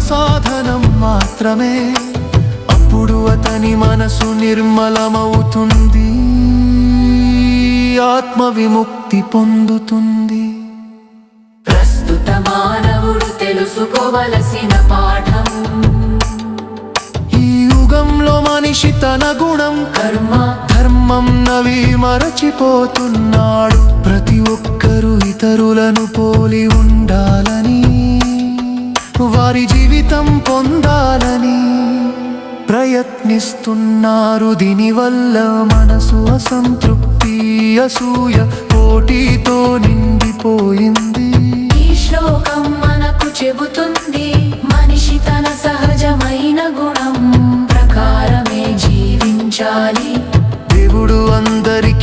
సాధనం మాత్రమే. అప్పుడు అతని మనసు నిర్మలమవుతుంది. ఆత్మ విముక్తి పొందుతుంది. ప్రస్తుత మానవుడు తెలుసుకోవలసిన పాఠం. ఈ యుగంలో మనిషి తన గుణం కర్మ. ధర్మం నవి మరచిపోతున్నాడు. ప్రతి ఒక్కరూ ఇతరులను పోలి ఉండాలని వారి జీవితం పొందాలని ప్రయత్నిస్తున్నారు. దీనివల్ల మనసు అసంతృప్తి అసూయ పోటీతో నిండిపోయింది. ఈ శ్లోకం మనకు చెబుతుంది మనిషి తన సహజమైన గుణం ప్రకారమే జీవించాలి. దేవుడు అందరికి